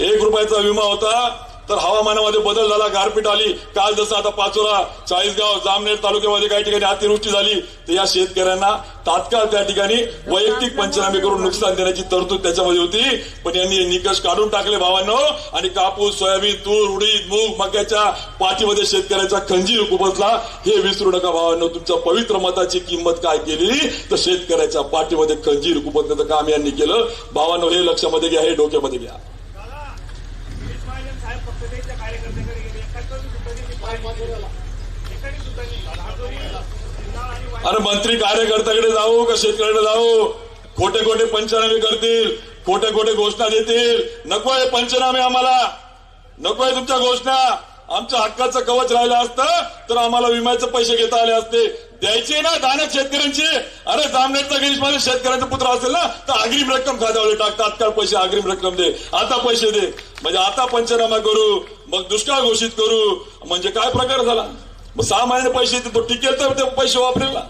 एक रुपयाचा विमा होता तर हवामानामध्ये बदल झाला गारपीट आली. काल जसं आता पाचोरा चाळीसगाव जामनेर तालुक्यामध्ये काही ठिकाणी अतिवृष्टी झाली तर या शेतकऱ्यांना तात्काळ त्या ठिकाणी वैयक्तिक पंचनामे करून नुकसान देण्याची तरतूद त्याच्यामध्ये होती. पण यांनी निकष काढून टाकले भावांनो आणि कापूस सोयाबीन तूर उडीद मूग मक्याच्या पाठीमध्ये शेतकऱ्याचा खंजीर उपसला. हे विसरू नका भावांनो तुमच्या पवित्र मताची किंमत काय केली? तर शेतकऱ्याच्या पाठीमध्ये खंजीर उपसण्याचं काम यांनी केलं. भावांनो हे लक्षामध्ये घ्या हे डोक्यामध्ये घ्या. साहेब कार्यकर्त्याकडे गेले. एकाच सुद्धा सुद्धा अरे मंत्री कार्यकर्त्याकडे जाऊ का शेतकऱ्याकडे जाऊ? खोटे खोटे पंचनामे करतील खोटे खोटे घोषणा देतील. नको आहे पंचनामे आम्हाला. नको आहे तुमच्या घोषणा. आमच्या हक्काचं कवच राहिलं असतं तर आम्हाला विम्याचे पैसे घेता आले असते. द्यायचे ना दानक शेतकऱ्यांची. अरे जामनेरचा गणेश माझ्या शेतकऱ्यांचा पुत्र असेल ना तर अग्रिम रक्कम खात्यावर टाक तात्काळ पैसे अग्रिम रक्कम दे आता पैसे दे. म्हणजे आता पंचनामा करू मग दुष्काळ घोषित करू. म्हणजे काय प्रकार झाला? मग सहा महिने पैसे येते तो टिकेल तर ते पैसे वापरेल ना.